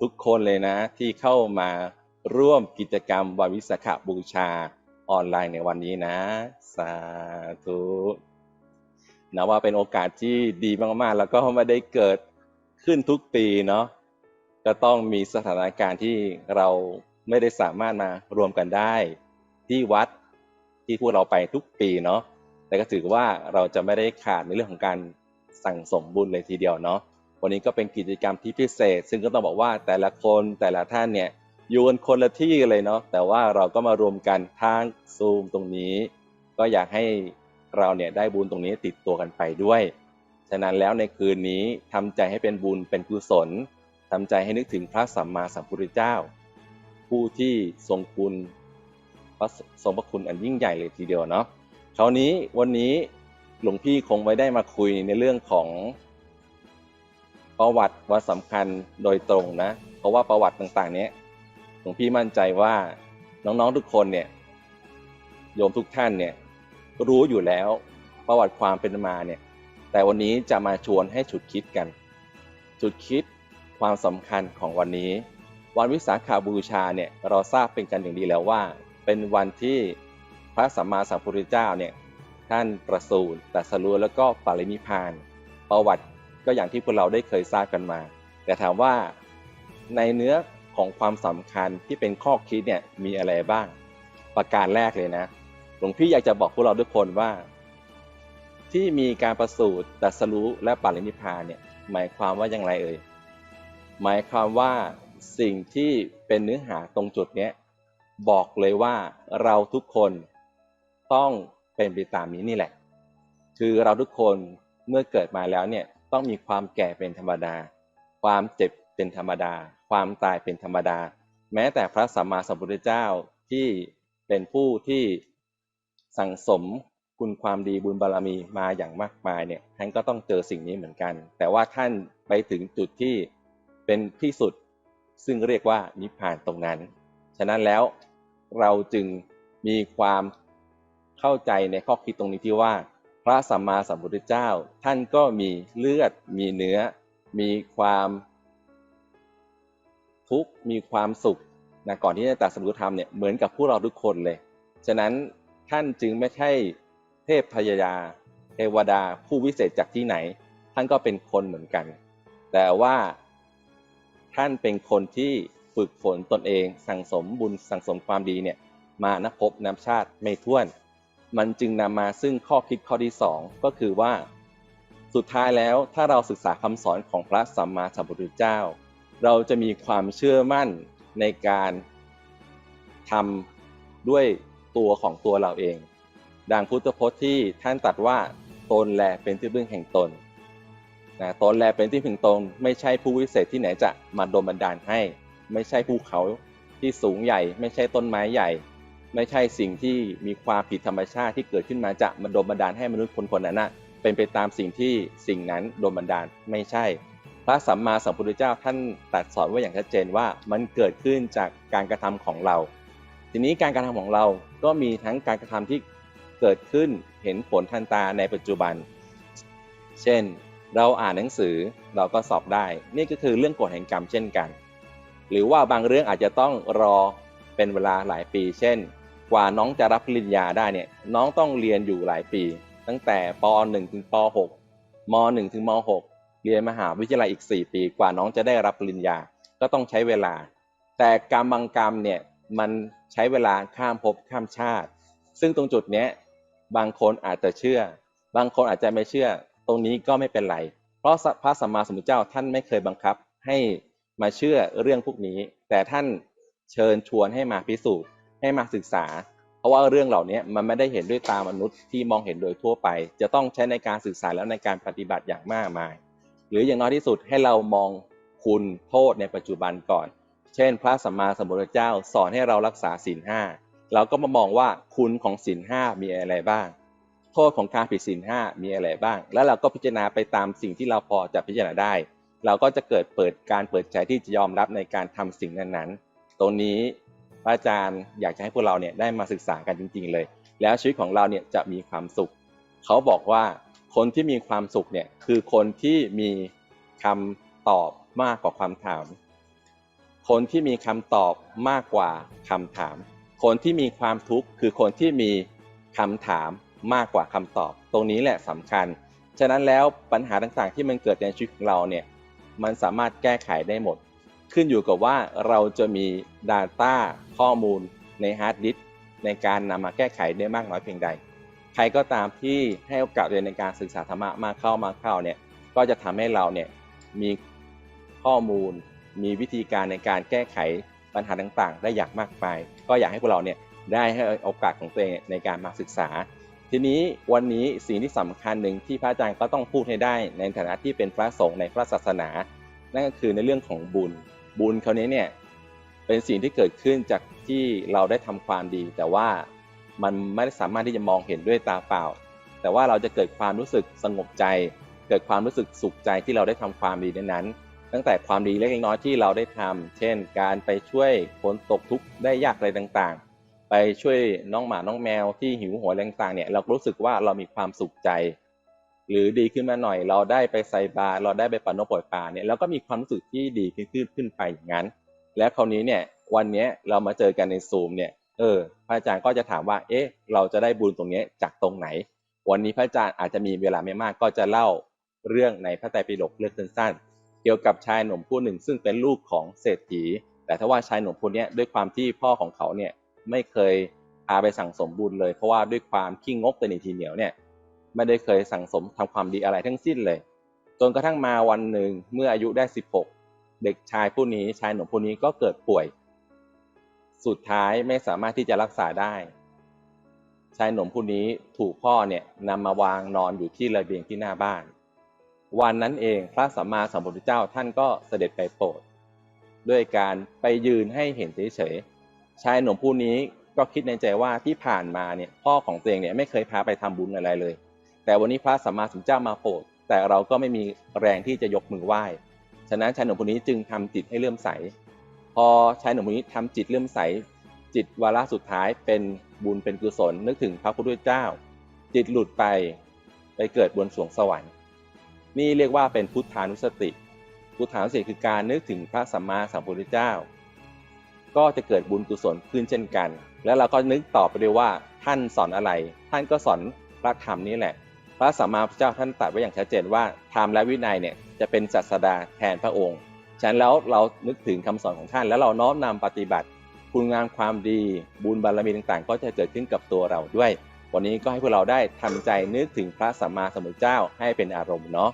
ทุกคนเลยนะ ที่เข้ามาร่วมกิจกรรมวันวิสาขบูชาออนไลน์ในวันนี้นะ สาธุนะว่าเป็นโอกาสที่ดีมาก ๆ แล้วก็ไม่ได้เกิดขึ้นทุกปีเนาะก็ต้องมีสถานการณ์ที่เราไม่ได้สามารถมารวมกันได้ที่วัดที่พวกเราไปทุกปีเนาะแต่ก็ถือว่าเราจะไม่ได้ขาดในเรื่องของการสั่งสมบุญเลยทีเดียวเนาะ วันนี้ก็เป็นกิจกรรมที่พิเศษ ซึ่งก็ต้องบอกว่าแต่ละคนแต่ละท่านเนี่ยอยู่กันคนละที่เลยเนาะแต่ว่าเราก็มารวมกันทางซูมตรงนี้ ก็อยากให้เราเนี่ยได้บุญตรงนี้ติดตัวกันไปด้วย ฉะนั้นแล้วในคืนนี้ทำใจให้เป็นบุญเป็นกุศลทำใจให้นึกถึงพระสัมมาสัมพุทธเจ้า ผู้ที่ทรงคุณพระทรงพระคุณอันยิ่งใหญ่เลยทีเดียวเนาะคราวนี้วันนี้หลวงพี่คงไม่ได้มาคุยในเรื่องของ ประวัติวันสำคัญโดยตรงนะ เพราะว่าประวัติต่างๆ เนี้ยหลวงพี่มั่นใจว่าน้องๆทุกคนเนี่ยโยมทุกท่านเนี่ยรู้อยู่แล้วประวัติความเป็นมาเนี่ย แต่วันนี้จะมาชวนให้ฉุดคิดกัน จุดคิดความสำคัญของวันนี้ วันวิสาขาบูชาเนี่ยเราทราบเป็นกันอย่างดีแล้วว่า เป็นวันที่พระสัมมาสัมพุทธเจ้าเนี่ยท่านประสูติตรัสรู้แล้วก็ปรินิพาน ประวัติ ก็อย่างที่พวกเราได้เคยทราบกันมา แต่ถามว่าในเนื้อของความสำคัญที่เป็นข้อคิดเนี่ยมีอะไรบ้าง ประการแรกเลยนะ หลวงพี่อยากจะบอกพวกเราทุกคนว่า ที่มีการประสูติตรัสรู้และปรินิพพานเนี่ยหมายความว่าอย่างไรเอ่ยหมายความว่าสิ่งที่เป็นเนื้อหาตรงจุดเนี้ยบอกเลยว่าเราทุกคนต้องเป็นไปตามนี้นี่แหละ คือเราทุกคนเมื่อเกิดมาแล้วเนี่ย ต้องมีความแก่เป็นธรรมดา ความเจ็บเป็นธรรมดา ความตายเป็นธรรมดา แม้แต่พระสัมมาสัมพุทธเจ้าที่เป็นผู้ที่สั่งสมคุณความดีบุญบารรมีมาอย่างมากมายเนี่ยท่านก็ต้องเจอสิ่งนี้เหมือนกัน แต่ว่าท่านไปถึงจุดที่เป็นที่สุด ซึ่งเรียกว่านิพพานตรงนั้น ฉะนั้นแล้วเราจึงมีความเข้าใจในข้อคิดตรงนี้ที่ว่า พระสัมมาสัมพุทธเจ้า ท่านก็มีเลือด มีเนื้อ มีความทุกข์มีความสุขนะก่อนที่จะตรัสรู้ธรรมเนี่ยเหมือนกับพวกเราทุกคนเลย ฉะนั้นท่านจึงไม่ใช่เทพพยายาเทวดาผู้วิเศษจากที่ไหน ท่านก็เป็นคนเหมือนกัน แต่ว่าท่านเป็นคนที่ฝึกฝนตนเอง สั่งสมบุญสั่งสมความดีเนี่ยมานับพบนับชาติไม่ถ้วน มันจึงนำมาซึ่งข้อคิดข้อที่สองก็คือว่า สุดท้ายแล้วถ้าเราศึกษาคำสอนของพระสัมมาสัมพุทธเจ้า เราจะมีความเชื่อมั่นในการทำด้วยตัวของตัวเราเอง ดังพุทธพจน์ที่ท่านตรัสว่าตนแลเป็นที่พึ่งแห่งตนนะตนแลเป็นที่พึ่งตนไม่ใช่ผู้วิเศษที่ไหนจะมาดลบันดาลให้ ไม่ใช่ภูเขาที่สูงใหญ่ ไม่ใช่ต้นไม้ใหญ่ ไม่ใช่สิ่งที่มีความผิดธรรมชาติที่เกิดขึ้นมาจะมาดลบันดาลให้มนุษย์คนคนนั้นนะเป็นไปตามสิ่งที่สิ่งนั้นดลบันดาลไม่ใช่ พระสัมมาสัมพุทธเจ้าท่านตรัสสอนไว้อย่างชัดเจนว่ามันเกิดขึ้นจากการกระทำของเรา ทีนี้การกระทำของเราก็มีทั้งการกระทำที่เกิดขึ้นเห็นผลทันตาในปัจจุบัน เช่น เราอ่านหนังสือเราก็สอบได้ นี่ก็คือเรื่องกฎแห่งกรรมเช่นกัน หรือว่าบางเรื่องอาจจะต้องรอเป็นเวลาหลายปี เช่น ว่าน้องจะรับปริญญาได้เนี่ยน้องต้องเรียนอยู่หลายปี ตั้งแต่ป .1 ถึงป .6 ม .1 ถึงม .6 เรียนมหาวิทยาลัยอีก 4 ปีกว่าน้องจะได้รับปริญญาก็ต้องใช้เวลา แต่กรรมบางกรรมเนี่ยมันใช้เวลาข้ามภพข้ามชาติ ซึ่งตรงจุดเนี้ยบางคนอาจจะเชื่อ บางคนอาจจะไม่เชื่อ ตรงนี้ก็ไม่เป็นไร เพราะพระสัมมาสัมพุทธเจ้าท่านไม่เคยบังคับให้มาเชื่อเรื่องพวกนี้ แต่ท่านเชิญชวนให้มาพิสูจน์ ให้มาศึกษา เพราะว่าเรื่องเหล่านี้มันไม่ได้เห็นด้วยตามนุษย์ที่มองเห็นโดยทั่วไป จะต้องใช้ในการศึกษาแล้วในการปฏิบัติอย่างมากมาย หรืออย่างน้อยที่สุดให้เรามองคุณโทษในปัจจุบันก่อน เช่น พระสัมมาสัมพุทธเจ้าสอนให้เรารักษาศีลห้าเราก็มามองว่าคุณของศีลห้ามีอะไรบ้าง โทษของการผิดศีลห้ามีอะไรบ้าง แล้วเราก็พิจารณาไปตามสิ่งที่เราพอจะพิจารณาได้ เราก็จะเกิดเปิดการเปิดใจที่จะยอมรับในการทำสิ่งนั้นๆ ตรงนี้ พระอาจารย์อยากจะให้พวกเราเนี่ยได้มาศึกษากันจริง ๆ เลย แล้วชีวิตของเราเนี่ยจะมีความสุข เขาบอกว่าคนที่มีความสุขเนี่ยคือคนที่มีคำตอบมากกว่าความถาม คนที่มีคำตอบมากกว่าคำถาม คนที่มีความทุกข์คือคนที่มีคำถามมากกว่าคำตอบ ตรงนี้แหละสำคัญ ฉะนั้นแล้วปัญหาต่างๆที่มันเกิดในชีวิตของเราเนี่ยมันสามารถแก้ไขได้หมด ขึ้นอยู่กับว่าเราจะมี Data ข้อมูลในฮาร์ดดิสในการนำมาแก้ไขได้มากน้อยเพียงใด ใครก็ตามที่ให้โอกาสเรียนในการศึกษาธรรมะมากเข้ามากเข้าเนี่ยก็จะทำให้เราเนี่ยมีข้อมูล มีวิธีการในการแก้ไขปัญหาต่างๆ ได้อย่างมากมายก็อยากให้พวกเราเนี่ยได้ให้โอกาสของตัวเองในการมาศึกษา ทีนี้วันนี้สิ่งที่สำคัญหนึ่งที่พระอาจารย์ก็ต้องพูดให้ได้ในฐานะที่เป็นพระสงฆ์ในพระศาสนา นั่นก็คือในเรื่องของบุญ บุญเขาวนี้เนี่ยเป็นสิ่งที่เกิดขึ้นจากที่เราได้ทำความดี แต่ว่ามันไม่สามารถที่จะมองเห็นด้วยตาเปล่า แต่ว่าเราจะเกิดความรู้สึกสงบใจ เกิดความรู้สึกสุขใจที่เราได้ทำความดีนั้น ตั้งแต่ความดีเล็กน้อยที่เราได้ทำเช่น การไปช่วยคนตกทุกข์ได้ยากอะไรต่างๆ ไปช่วยน้องหมาน้องแมวที่หิวโหยอะไรต่างๆเนี่ยเรารู้สึกว่าเรามีความสุขใจ หรือดีขึ้นมาหน่อย เราได้ไปใส่บาตรเราได้ไปปานนกปล่อยปลาเนี่ยเราก็มีความรู้สึกที่ดีขึ้นขึ้นขึ้นไปอย่างนั้น แล้วคราวนี้เนี่ยวันนี้เรามาเจอกันในซูมเนี่ยเออพระอาจารย์ก็จะถามว่า เอ๊ะ เราจะได้บุญตรงนี้จากตรงไหน วันนี้พระอาจารย์อาจจะมีเวลาไม่มากก็จะเล่าเรื่องในพระไตรปิฎกเรื่องสั้นๆเกี่ยวกับชายหนุ่มผู้หนึ่ง ซึ่งเป็นลูกของเศรษฐี แต่ถ้าว่าชายหนุ่มผู้นี้ด้วยความที่พ่อของเขาเนี่ยไม่เคยพาไปสั่งสมบุญเลย เพราะว่าด้วยความขี้งกแต่ในทีเหนียวเนี่ย ไม่ได้เคยสั่งสมทำความดีอะไรทั้งสิ้นเลย จนกระทั่งมาวันหนึ่งเมื่ออายุได้ 16 เด็กชายผู้นี้ชายหนุ่มผู้นี้ก็เกิดป่วย สุดท้ายไม่สามารถที่จะรักษาได้ ชายหนุ่มผู้นี้ถูกพ่อเนี่ยนำมาวางนอนอยู่ที่ระเบียงที่หน้าบ้าน วันนั้นเองพระสัมมาสัมพุทธเจ้าท่านก็เสด็จไปโปรดด้วยการไปยืนให้เห็นเฉยๆชายหนุ่มผู้นี้ก็คิดในใจว่าที่ผ่านมาเนี่ยพ่อของตัวเองเนี่ยไม่เคยพาไปทำบุญอะไรเลย แต่วันนี้พระสัมมาสัมพุทธเจ้ามาโปรดแต่เราก็ไม่มีแรงที่จะยกมือไหว้ ฉะนั้นชายหนุ่มคนนี้จึงทำจิตให้เลื่อมใส พอชายหนุ่มคนนี้ทำจิตเลื่อมใส จิตวาระสุดท้ายเป็นบุญเป็นกุศลนึกถึงพระพุทธเจ้า จิตหลุดไปไปเกิดบนสวงสวรรค์ นี่เรียกว่าเป็นพุทธานุสติ พุทธานุสติคือการนึกถึงพระสัมมาสัมพุทธเจ้า ก็จะเกิดบุญกุศลขึ้นเช่นกัน แล้วเราก็นึกต่อไปด้วยว่าท่านสอนอะไร ท่านก็สอนพระธรรมนี่แหละ พระสัมมาสัมพุทธเจ้าท่านตรัสไว้อย่างชัดเจนว่าธรรมและวินัยเนี่ยจะเป็นศาสดาแทนพระองค์ ฉะนั้นแล้วเรานึกถึงคำสอนของท่าน แล้วเราน้อมนำปฏิบัติ คุณงามความดีบุญบารมีต่างๆ ก็จะเกิดขึ้นกับตัวเราด้วย วันนี้ก็ให้พวกเราได้ทำใจนึกถึงพระสัมมาสัมพุทธเจ้าให้เป็นอารมณ์เนาะ